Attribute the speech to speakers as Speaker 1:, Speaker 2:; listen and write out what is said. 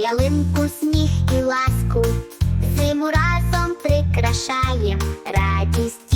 Speaker 1: ялинку сміх і ласку, зиму разом прикрашаєм радість.